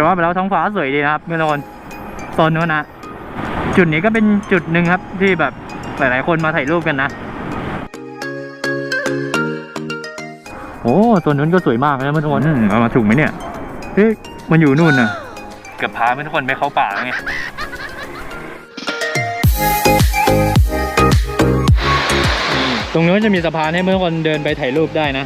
จะว่าไปแล้วท้องฟ้าสวยดีนะครับทุกคนโซนนู้นนะจุดนี้ก็เป็นจุดหนึ่งครับที่แบบหลายๆคนมาถ่ายรูปกันนะ โอ้โซนนู้นก็สวยมากนะทุกคนอืมเอามาถูกไหมเนี่ยเฮ้ยมันอยู่นู่นน่ะเกือบพาเพื่อนทุกคนไปเข้าป่าแล้วไงตรงนู้นจะมีสะพานให้เมื่อคนเดินไปถ่ายรูปได้นะ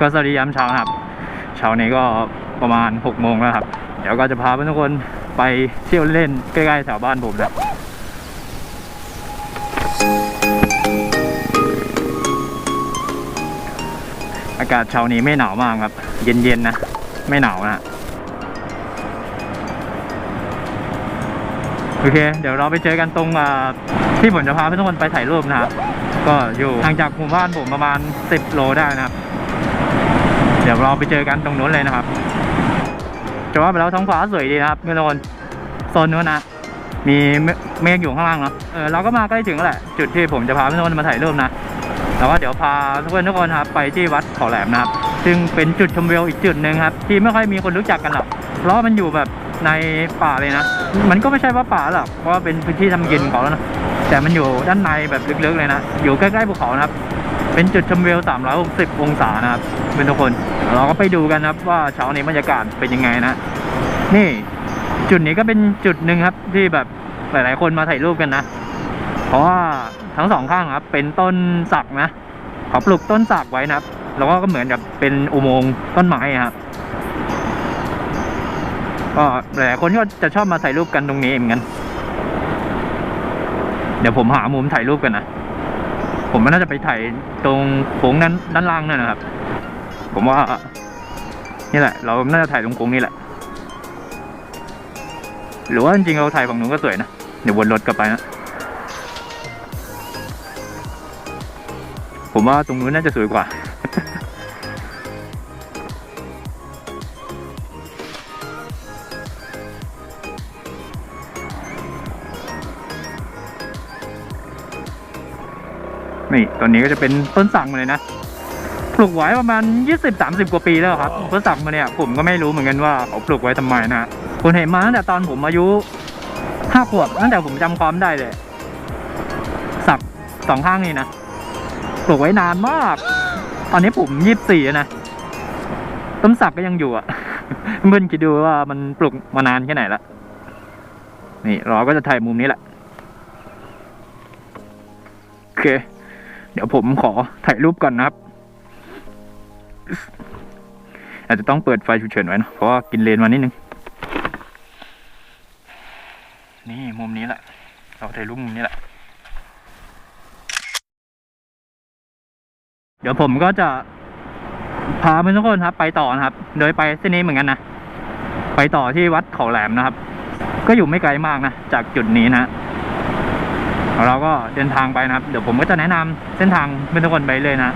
ก็สวัสดียามเช้าครับ เช้านี้ก็ประมาณ6กโมงแล้วครับ เดี๋ยวก็จะพาเพื่อนทุกคนไปเที่ยวเล่นใกล้ๆแถวบ้านผมนะอากาศเช้านี้ไม่หนาวมากครับ เย็นๆนะ ไม่หนาวนะโอเค เดี๋ยวเราไปเจอกันตรงที่ผมจะพาเพื่อนทุกคนไปถ่ายรูปนะครับ ก็อยู่ห่างจากหมู่บ้านผมประมาณ 10 โลได้นะครับ เดี๋ยวเราไปเจอกันตรงนู้นเลยนะครับจะว่าไปแล้วท้องฟ้าสวยดีนะครับเพื่อนทุกคนโซนนู้นนะมีเมฆอยู่ข้างล่างเนาะเออเราก็มาใกล้ถึงแล้วแหละ จุดที่ผมจะพาเพื่อนทุกคนมาถ่ายรูปนะแล้วก็เดี๋ยวพาทุกคนทุกคนครับไปที่วัดเขาแหลมนะครับ ซึ่งเป็นจุดชมวิวอีกจุดหนึ่งครับ ที่ไม่ค่อยมีคนรู้จักกันหรอกเพราะว่ามันอยู่แบบในป่าเลยนะ มันก็ไม่ใช่ว่าป่าหรอกเพราะว่าเป็นพื้นที่ทำกินของเขาแล้วนะแต่มันอยู่ด้านในแบบลึกๆเลยนะ อยู่ใกล้ๆภูเขานะครับ เป็นจุดชมวิว 360 องศานะครับเป็นทุกคน เราก็ไปดูกันนะครับว่าเช้านี้บรรยากาศเป็นยังไงนะ นี่จุดนี้ก็เป็นจุดหนึ่งครับที่แบบหลายๆคนมาถ่ายรูปกันนะ เพราะว่าทั้งสองข้างครับ เป็นต้นสักนะเขาปลูกต้นสักไว้นะครับแล้วก็เหมือนกับเป็นอุโมงค์ต้นไม้ครับก็หลายๆคนก็จะชอบมาถ่ายรูปกันตรงนี้เหมือนกัน เดี๋ยวผมหามุมถ่ายรูปกันนะ ผมมันน่าจะไปถ่ายตรงโค้งนั้นด้านล่างนั่นนะครับ ผมว่า นี่แหละ เราน่าจะถ่ายตรงโค้งนี่แหละ หรือว่าจริงๆเราถ่ายฝั่งนู้นก็สวยนะ เดี๋ยววนรถกลับไปนะ ผมว่าตรงนู้นน่าจะสวยกว่า นี่ตอนนี้ก็จะเป็นต้นสักมาเลยนะปลูกไว้ประมาณ 20-30 กว่าปีแล้วครับต้นสักมาเนี่ยผมก็ไม่รู้เหมือนกันว่าเขาปลูกไว้ทำไมนะผมเห็นมาตั้งแต่ตอนผมอายุห้าขวบตั้งแต่ผมจำความได้เลย สักสองข้างนี่นะปลูกไว้นานมาก ตอนนี้ผมยี่สิบสี่นะต้นสักก็ยังอยู่อะเพื่อนคิดดูว่ามันปลูกมานานแค่ไหนละนี่เราก็จะถ่ายมุมนี้แหละโอเค เดี๋ยวผมขอถ่ายรูปก่อนนะครับ อาจจะต้องเปิดไฟฉุกเฉินไว้นะเพราะว่ากินเลนมานิดนึง นี่มุมนี้แหละ เราถ่ายรูปมุมนี้แหละ เดี๋ยวผมก็จะพาเพื่อนทุกคนครับไปต่อนะครับ โดยไปเส้นนี้เหมือนกันนะ ไปต่อที่วัดเขาแหลมนะครับ ก็อยู่ไม่ไกลมากนะ จากจุดนี้นะ เราก็เดินทางไปนะครับ เดี๋ยวผมก็จะแนะนำเส้นทางเพื่อนทุกคนไปเลยนะ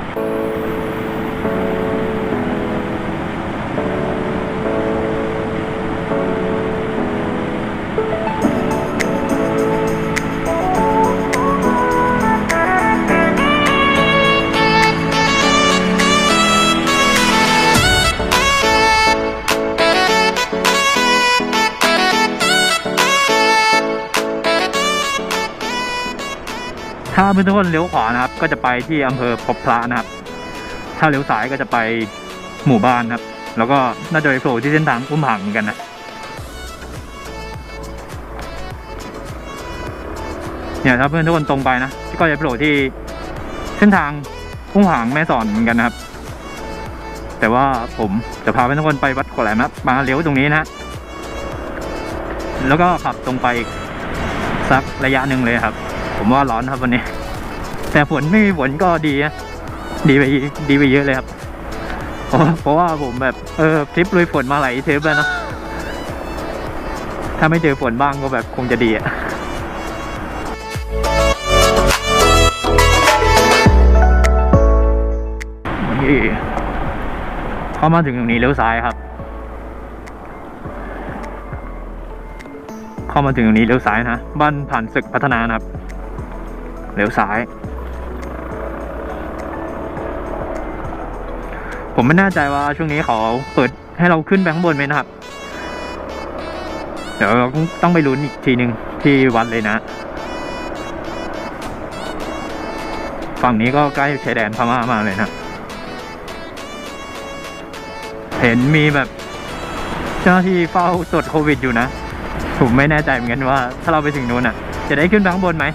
เพื่อนทุกคนเลี้ยวขวานะครับ ก็จะไปที่อำเภอพบพระนะครับ ถ้าเลี้ยวซ้ายก็จะไปหมู่บ้านครับ แล้วก็น่าจะไปโผล่ที่เส้นทางอุ้มผางเหมือนกันนะเนี่ยถ้าเพื่อนทุกคนตรงไปนะก็จะโผล่ที่เส้นทางอุ้มผางแม่สอนเหมือนกันนะครับ แต่ว่าผมจะพาเพื่อนทุกคนไปวัดขอแหลมนะมาเลี้ยวตรงนี้นะแล้วก็ขับตรงไปสักระยะหนึ่งเลยครับ ผมว่าร้อนครับวันนี้ แต่ฝนไม่มีฝนก็ดีนะดีไปดีไปเยอะเลยครับเพราะเพราะว่าผมแบบเออทริปลุยฝนมาหลายทริปแล้วนะถ้าไม่เจอฝนบ้างก็แบบคงจะดีอะนี่เข้ามาถึงตรงนี้เลี้ยวซ้ายครับ เข้ามาถึงตรงนี้เลี้ยวซ้ายนะ บ้านผ่านศึกพัฒนานะครับ เลี้ยวซ้าย ผมไม่แน่ใจว่าช่วงนี้เขาเปิดให้เราขึ้นไปข้างบนไหมนะครับ เดี๋ยวเราต้องไปลุ้นอีกทีหนึ่งที่วัดเลยนะ ฝั่งนี้ก็ใกล้ชายแดนพม่ามาเลยนะ เห็นมีแบบเจ้าหน้าที่เฝ้าตรวจโควิดอยู่นะ ผมไม่แน่ใจเหมือนกันว่า ถ้าเราไปถึงนู้นอะ จะได้ขึ้นไปข้างบนไหม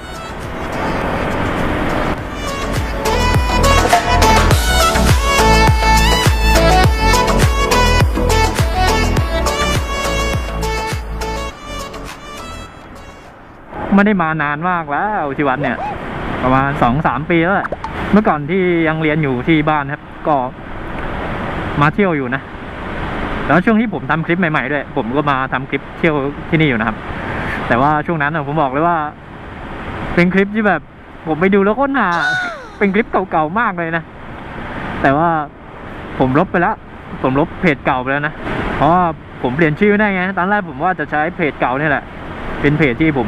ไม่ได้มานานมากแล้วที่วัดเนี่ย ประมาณสองสามปีแล้วแหละเมื่อก่อนที่ยังเรียนอยู่ที่บ้านครับ ก็มาเที่ยวอยู่นะแล้วช่วงที่ผมทำคลิปใหม่ๆด้วย ผมก็มาทำคลิปเที่ยวที่นี่อยู่นะครับ แต่ว่าช่วงนั้นผมบอกเลยว่า เป็นคลิปที่แบบ ผมไปดูแล้วก็หาเป็นคลิปเก่าๆมากเลยนะ แต่ว่าผมลบไปแล้วผมลบเพจเก่าไปแล้วนะ เพราะว่าผมเปลี่ยนชื่อไม่ได้ไง ตอนแรกผมว่าจะใช้เพจเก่านี่แหละ เป็นเพจที่ผม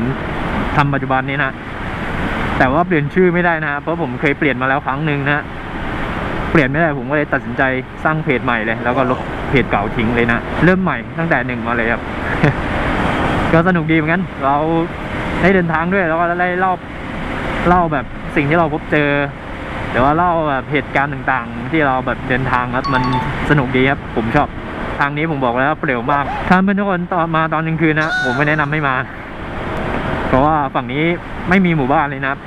ทำปัจจุบันนี้นะแต่ว่าเปลี่ยนชื่อไม่ได้นะเพราะผมเคยเปลี่ยนมาแล้วครั้งหนึ่งนะเปลี่ยนไม่ได้ผมก็เลยตัดสินใจสร้างเพจใหม่เลย แล้วก็ลบเพจเก่าทิ้งเลยนะเริ่มใหม่ตั้งแต่หนึ่งมาเลยครับ ก็สนุกดีเหมือนกันเราได้เดินทางด้วยแล้วก็ได้เล่าเล่าแบบสิ่งที่เราพบเจอหรือว่าเล่าแบบเหตุการณ์ต่างๆ ที่เราแบบเดินทางครับมันสนุกดีครับ ผมชอบทางนี้ผมบอกแล้วเปลี่ยวมากถ้าเพื่อนทุกคนตอนมาตอนกลางคืนนะผมไม่แนะนำให้มา เพราะว่าฝั่งนี้ไม่มีหมู่บ้านเลยนะครับ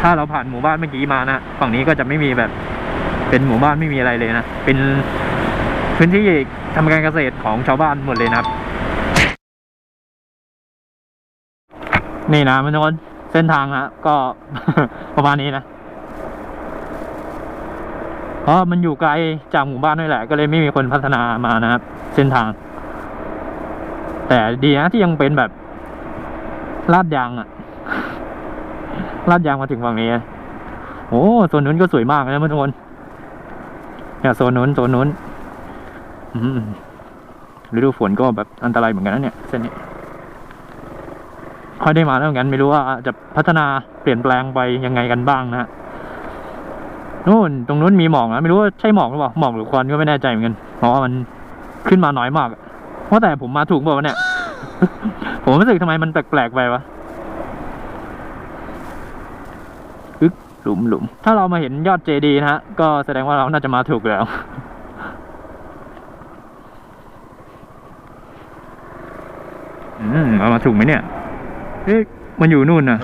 ถ้าเราผ่านหมู่บ้านเมื่อกี้มานะ ฝั่งนี้ก็จะไม่มีแบบ เป็นหมู่บ้านไม่มีอะไรเลยนะ เป็นพื้นที่ทำการเกษตรของชาวบ้านหมดเลยนะครับ นี่นะมันทุกคนเส้นทางนะก็ประมาณนี้นะเพราะมันอยู่ไกลจากหมู่บ้านด้วยแหละ ก็เลยไม่มีคนพัฒนามานะครับ เส้นทาง แต่ดีนะที่ยังเป็นแบบ ลาดยางอะลาดยางมาถึงฝั่งนี้โอ้โซนนู้นก็สวยมากนะเพื่อนทุกคนเนี่ยโซนนู้นโซนนู้นอืมฤดูฝนก็แบบอันตรายเหมือนกันนะเนี่ยเส้นนี้ค่อยได้มาแล้วเหมือนกันไม่รู้ว่าจะพัฒนาเปลี่ยนแปลงไปยังไงกันบ้างนะนู่นตรงนู้นมีหมอกนะไม่รู้ว่าใช่หมอกหรือเปล่าหมอกหรือควันก็ไม่แน่ใจเหมือนกันเพราะว่ามันขึ้นมาน้อยมากอะว่าแต่ผมมาถูกเปล่าวะเนี่ย ผมรู้สึกทำไมมันแปลกๆไปวะอึกหลุมหลุม ถ้าเรามาเห็นยอดเจดีนะฮะ ก็แสดงว่าเราน่าจะมาถูกแล้ว อืมเรามาถูกไหมเนี่ย เอ๊ะ มันอยู่นู่นน่ะ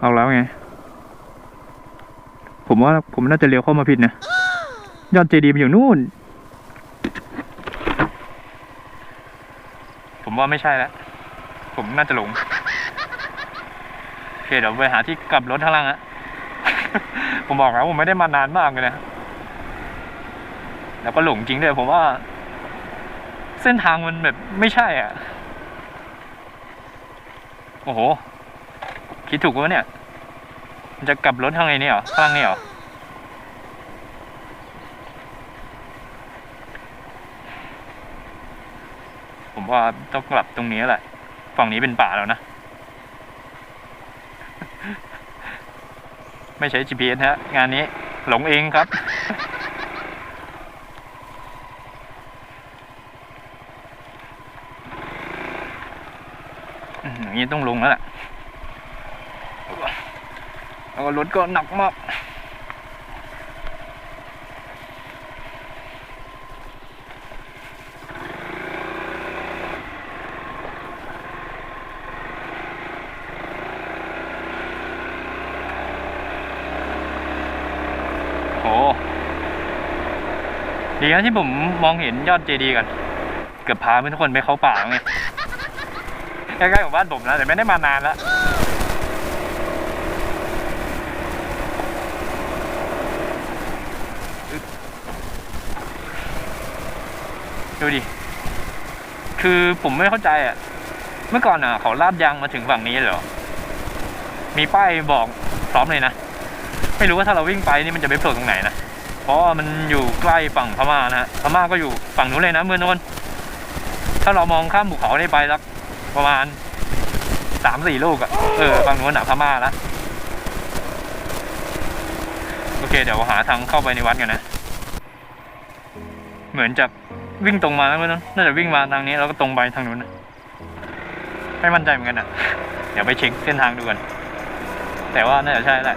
เอาแล้วไง ผมว่าผมน่าจะเลี้ยวเข้ามาผิดนะ ยอดเจดีย์มันอยู่นู่น ผมว่าไม่ใช่แล้ว ผมน่าจะหลง โอเคเดี๋ยวไปหาที่กลับรถข้างล่างอะผมบอกแล้วผมไม่ได้มานานมากเลยนะ แล้วก็หลงจริงด้วยผมว่า เส้นทางมันแบบไม่ใช่อะ โอ้โห คิดถูกวะเนี่ย มันจะกลับรถทางไหนเนี่ยหรอข้างนี่เหรอผมว่าต้องกลับตรงนี้แหละ ฝั่งนี้เป็นป่าแล้วนะ ไม่ใช้ GPS ฮะ งานนี้หลงเองครับ อย่างนี้ต้องลงแล้วแหละแล้วก็รถก็หนักมาก โห ดีนะที่ผมมองเห็นยอดเจดีย์กันเกือบพาเพื่อนทุกคนไปเข้าป่าแล้วไงใกล้ๆกับบ้านผมนะแต่ไม่ได้มานานแล้วดูดิ คือผมไม่เข้าใจอะ เมื่อก่อนอะเขาลาดยางมาถึงฝั่งนี้เหรอ มีป้ายบอกพร้อมเลยนะ ไม่รู้ว่าถ้าเราวิ่งไปนี่มันจะไปโผล่ตรงไหนนะ เพราะมันอยู่ใกล้ฝั่งพม่านะฮะพม่าก็อยู่ฝั่งนู้นเลยนะเมื่อนนถ้าเรามองข้ามภูเขาได้ไปสักประมาณสามสี่ลูกอะเออฝั่งนู้นหนาพม่าละโอเค เดี๋ยวหาทางเข้าไปในวัดกันนะ เหมือนจะวิ่งตรงมาแล้วมั้งน่าจะวิ่งมาทางนี้แล้วก็ตรงไปทางนู้นนะไม่มั่นใจเหมือนกันอะเดี๋ยวไปเช็คเส้นทางดูกันแต่ว่าน่าจะใช่แหละ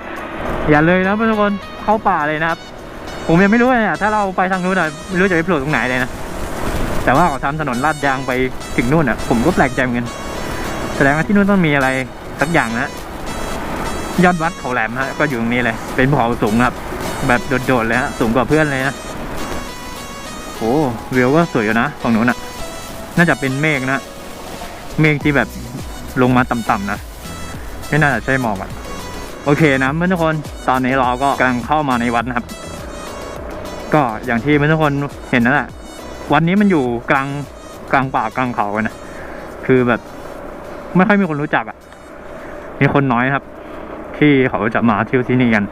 อย่าเลยนะทุกคนเข้าป่าเลยนะครับ ผมยังไม่รู้เลยเนี่ยถ้าเราไปทางนู้นอะไม่รู้จะไปโผล่ตรงไหนเลยนะ แต่ว่าเขาทำถนนลาดยางไปถึงนู่นอะ ผมก็แปลกใจเหมือนกันแสดงว่าที่นู่นต้องมีอะไรสักอย่างนะยอดวัดเขาแหลมฮะก็อยู่ตรงนี้เลย เป็นภูเขาสูงครับ แบบโดดๆเลยฮะสูงกว่าเพื่อนเลยนะโอ้วิวก็สวยอยู่นะฝั่งนู้นอะ น่าจะเป็นเมฆนะเมฆที่แบบลงมาต่ำๆนะไม่น่าจะใช่หมอกอะโอเคนะเพื่อนทุกคนตอนนี้เราก็กำลังเข้ามาในวัดนะครับ ก็อย่างที่เพื่อนทุกคนเห็นนั่นแหละวันนี้มันอยู่กลางกลางป่ากลางเขากันนะคือแบบ ไม่ค่อยมีคนรู้จักอะ มีคนน้อยครับ ที่เขาจะมาเที่ยวที่นี่กัน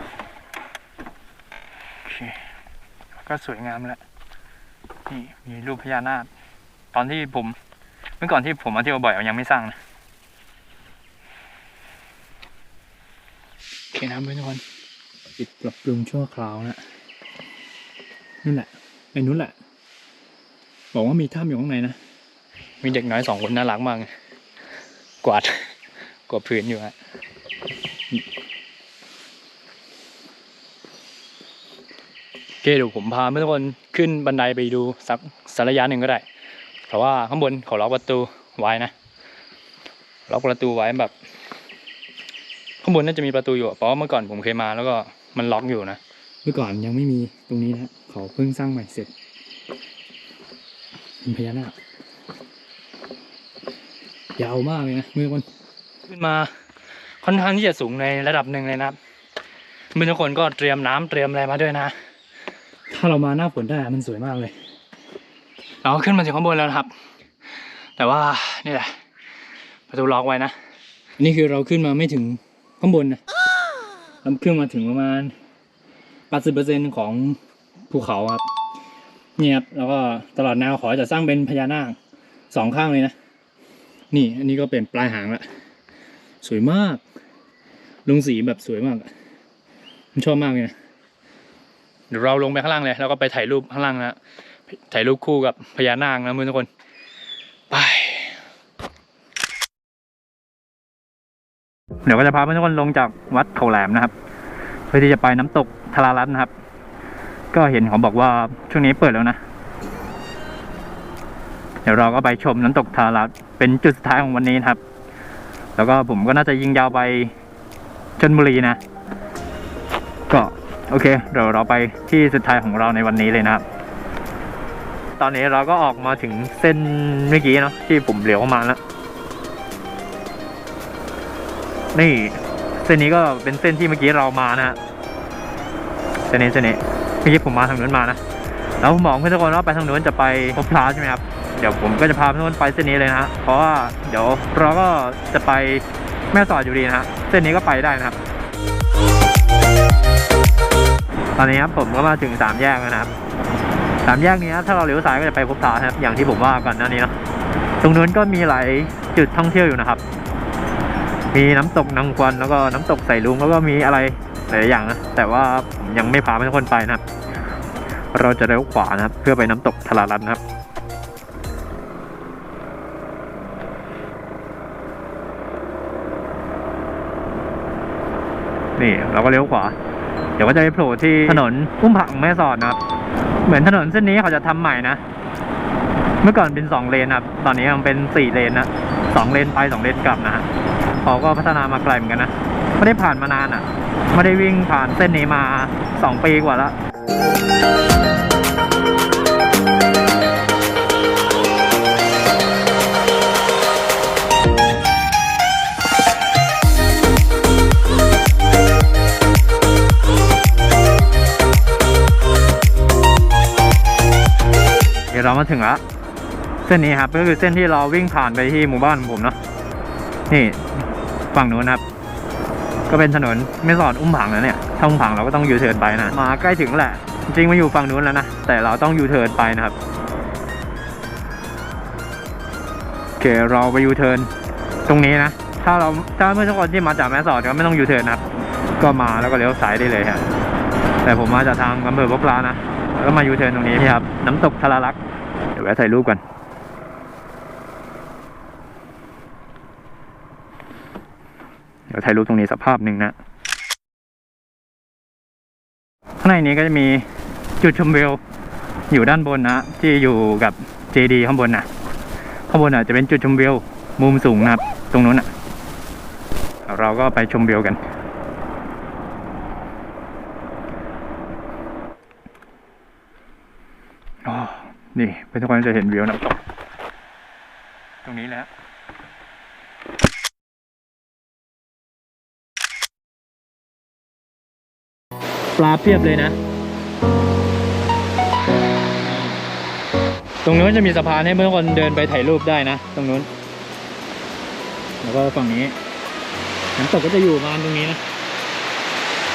โอเคก็สวยงามแหละนี่มีรูปพญานาคตอนที่ผม เมื่อก่อนที่ผมมาเที่ยวบ่อยยังไม่สร้างนะโอเคนะเพื่อนทุกคนปิดปรับปรุงชั่วคราวนะ นั่นแหละไอ้นู้นแหละ บอกว่ามีถ้ำอยู่ข้างในนะ มีเด็กน้อยสองคนน่ารักมากเลยกวาดกวาดพื้นอยู่ฮะนี่โอเคเดี๋ยวผมพาเพื่อนทุกคนขึ้นบันไดไปดูสักสักระยะหนึ่งก็ได้ เพราะว่าข้างบนเขาล็อกประตูไว้นะล็อกประตูไว้แบบ ข้างบนน่าจะมีประตูอยู่อะเพราะว่าเมื่อก่อนผมเคยมาแล้วก็มันล็อกอยู่นะ เมื่อก่อนยังไม่มีตรงนี้นะ เขาเพิ่งสร้างใหม่เสร็จเป็นพญานาคยาวมากเลยนะเมื่อคนขึ้นมาค่อนข้างที่จะสูงในระดับหนึ่งเลยนะครับเมื่อทุกคนก็เตรียมน้ำเตรียมอะไรมาด้วยนะ ถ้าเรามาหน้าฝนได้อะมันสวยมากเลย เราขึ้นมาถึงข้างบนแล้วนะครับ แต่ว่านี่แหละประตูล็อกไว้นะนี่คือเราขึ้นมาไม่ถึงข้างบนนะเราขึ้นมาถึงประมาณ80%ของ ภูเขาครับเนี่ยครับแล้วก็ตลอดแนวขอจะสร้างเป็นพญานาคสองข้างเลยนะ นี่อันนี้ก็เป็นปลายหางละสวยมากลงสีแบบสวยมากอะผมชอบมากเลยนะเดี๋ยวเราลงไปข้างล่างเลยแล้วก็ไปถ่ายรูปข้างล่างนะถ่ายรูปคู่กับพญานาคนะเพื่อทุกคนไปเดี๋ยวก็จะพาเพื่อนทุกคนลงจากวัดเขาแหลมนะครับ เพื่อที่จะไปน้ำตกทารารัตน์นะครับ ก็เห็นเขาบอกว่าช่วงนี้เปิดแล้วนะ เดี๋ยวเราก็ไปชมน้ำตกทาราร์เป็นจุดสุดท้ายของวันนี้ครับ แล้วก็ผมก็น่าจะยิงยาวไปชนบุรีนะ ก็โอเคเดี๋ยวเราไปที่สุดท้ายของเราในวันนี้เลยนะครับ ตอนนี้เราก็ออกมาถึงเส้นเมื่อกี้เนาะที่ผมเหลียวมาแล้วนี่เส้นนี้ก็เป็นเส้นที่เมื่อกี้เรามานะฮะเส้นนี้เส้นนี้ เมื่อกี้ผมมาทางนู้นมานะ แล้วผมบอกเพื่อนทุกคนว่าไปทางนู้นจะไปพบพระใช่ไหมครับ เดี๋ยวผมก็จะพาเพื่อนทุกคนไปเส้นนี้เลยนะฮะ เพราะว่าเดี๋ยวเราก็จะไปแม่สอดอยู่ดีนะฮะ เส้นนี้ก็ไปได้นะครับ ตอนนี้ครับผมก็มาถึงสามแยกนะครับสามแยกนี้ถ้าเราเลี้ยวซ้ายก็จะไปพบพระครับ อย่างที่ผมว่าก่อนหน้านี้เนาะ ตรงนู้นก็มีหลายจุดท่องเที่ยวอยู่นะครับ มีน้ำตกนางควันแล้วก็น้ำตกใส่ลุงแล้วก็มีอะไร หลายอย่างนะแต่ว่าผมยังไม่พาทุกคนไปนะครับ เราจะเลี้ยวขวานะครับ เพื่อไปน้ำตกทารารันนะครับนี่เราก็เลี้ยวขวา เดี๋ยวก็จะไปโผล่ที่ถนนอุ้มผักแม่สอดนะครับ เหมือนถนนเส้นนี้เขาจะทำใหม่นะ เมื่อก่อนเป็นสองเลนครับ ตอนนี้มันเป็นสี่เลนนะสองเลนไปสองเลนกลับนะฮะเขาก็พัฒนามาไกลเหมือนกันนะ ไม่ได้ผ่านมานานอะ ไม่ได้วิ่งผ่านเส้นนี้มาสองปีกว่าแล้วเดี๋ยวเรามาถึงแล้วเส้นนี้ครับก็คือเส้นที่เราวิ่งผ่านไปที่หมู่บ้านของผมเนาะนี่ฝั่งนู้นครับ ก็เป็นถนนไม่สอดอุ้มผังแล้วเนี่ยถ้าอุ้มผังเราก็ต้องยูเทิร์นไปนะ มาใกล้ถึงแหละ จริงๆมาอยู่ฝั่งนู้นแล้วนะ แต่เราต้องยูเทิร์นไปนะครับ โอเค เราไปยูเทิร์นตรงนี้นะ ถ้าเราถ้าเมื่อทุกคนที่มาจากแม่สอดก็ไม่ต้องยูเทิร์นนะครับ ก็มาแล้วก็เลี้ยวซ้ายได้เลยฮะ แต่ผมมาจากทางอำเภอพบลานะ แล้วก็มายูเทิร์นตรงนี้นะครับ น้ำตกทาราลักษ์เดี๋ยวแวะถ่ายรูปกัน เดี๋ยวถ่ายรูปตรงนี้สักภาพหนึ่งนะข้างในนี้ก็จะมีจุดชมวิวอยู่ด้านบนนะ ที่อยู่กับเจดีข้างบนนะข้างบนอะจะเป็นจุดชมวิวมุมสูงนะครับ ตรงนู้นอะ เราก็ไปชมวิวกันอ๋อนี่เพื่อนทุกคนจะเห็นวิวน้ำตก ตรงนี้แหละ ปลาเพียบเลยนะ ตรงนู้นจะมีสะพานให้เมื่อคนเดินไปถ่ายรูปได้นะ ตรงนู้น แล้วก็ฝั่งนี้น้ำตกก็จะอยู่ประมาณตรงนี้นะ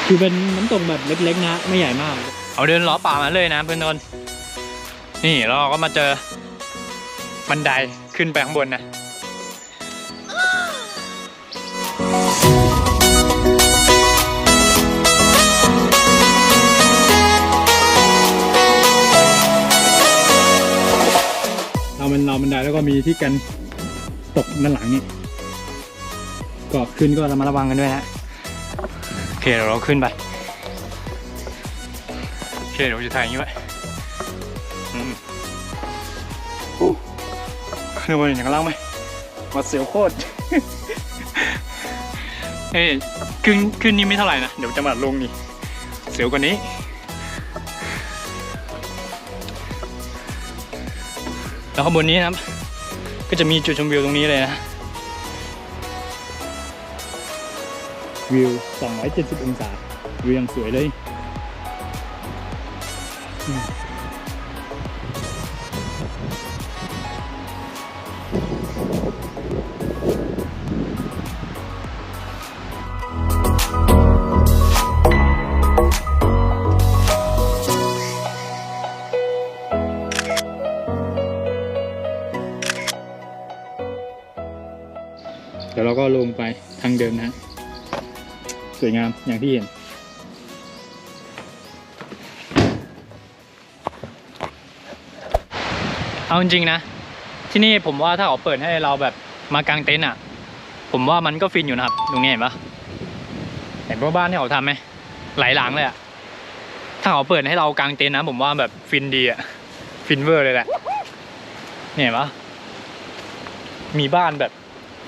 คือเป็นน้ำตกแบบเล็กๆนะ ไม่ใหญ่มาก เอาเดินล้อป่ามาเลยนะเพื่อนนนนี่เราก็มาเจอบันไดขึ้นไปข้างบนนะ ไดแล้วก็มีที่กันตกด้านหลังนี่ก็ขึ้นก็ระมัดระวังกันด้วยฮะโอเคเดี๋ยวเราขึ้นไปโอเคเดี๋ยวจะถ่ายอย่างนี้ไว้อืมโอ้ขึ้นมาอย่างข้างล่างไหมมาเสียวโคตรเอ้ยขึ้นขึ้นนี่ไม่เท่าไหร่นะ เดี๋ยวจะมาลงนี่ เสียวกว่านี้ แล้วข้างบนนี้นะครับ ก็จะมีจุดชมวิวตรงนี้เลยนะ วิว 270 องศา วิวยังสวยเลย ลงไปทางเดิมนะ สวยงามอย่างที่เห็น เอาจริงๆนะ ที่นี่ผมว่าถ้าเขาเปิดให้เราแบบมากางเต็นท์อะ ผมว่ามันก็ฟินอยู่นะครับ ตรงนี้เห็นปะเห็นพวกบ้านที่เขาทำไหมหลายหลังเลยอะ ถ้าเขาเปิดให้เรากางเต็นท์นะ ผมว่าแบบฟินดีอะ ฟินเวอร์เลยแหละ เนี่ยเห็นปะมีบ้านแบบ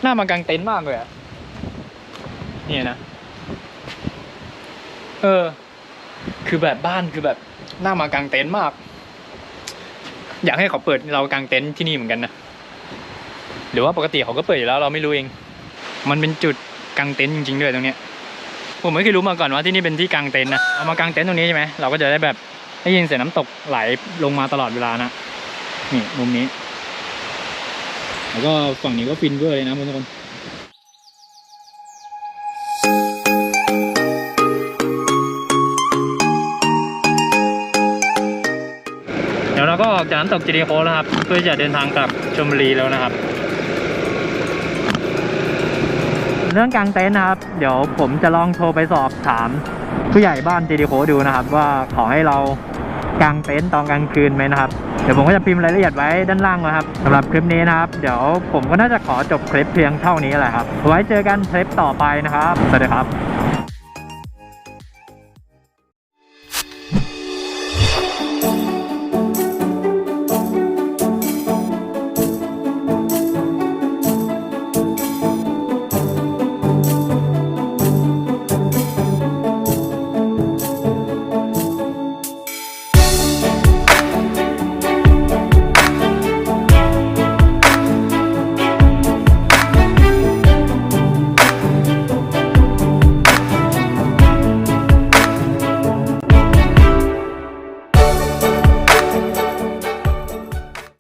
หน่ามากางเต็นท์มากเลยอะเนี่ยนะ เออ คือแบบบ้านคือแบบหน่ามากางเต็นท์มาก อยากให้เขาเปิดเรากางเต็นท์ที่นี่เหมือนกันนะ หรือว่าปกติเขาก็เปิดอยู่แล้วเราไม่รู้เอง มันเป็นจุดกางเต็นท์จริงๆด้วยตรงเนี้ย ผมไม่เคยรู้มาก่อนว่าที่นี่เป็นที่กางเต็นท์นะ เอามากางเต็นท์ตรงนี้ใช่ไหมเราก็จะได้แบบได้ยินเสียงน้ำตกไหลลงมาตลอดเวลานะ นี่มุมนี้ แล้วก็ฝั่งนี้ก็ฟินเวอร์เลยนะทุกคนเดี๋ยวเราก็ออกจากน้ำตกจิริโคแล้วครับ เพื่อจะเดินทางกลับชลบุรีแล้วนะครับ เรื่องกางเต็นท์นะครับ เดี๋ยวผมจะลองโทรไปสอบถามผู้ใหญ่บ้านจิริโคดูนะครับ ว่าขอให้เรากางเต็นท์ตอนกลางคืนไหมนะครับ เดี๋ยวผมก็จะพิมพ์รายละเอียดไว้ด้านล่างนะครับสำหรับคลิปนี้นะครับ เดี๋ยวผมก็น่าจะขอจบคลิปเพียงเท่านี้แหละครับ ไว้เจอกันคลิปต่อไปนะครับ สวัสดีครับ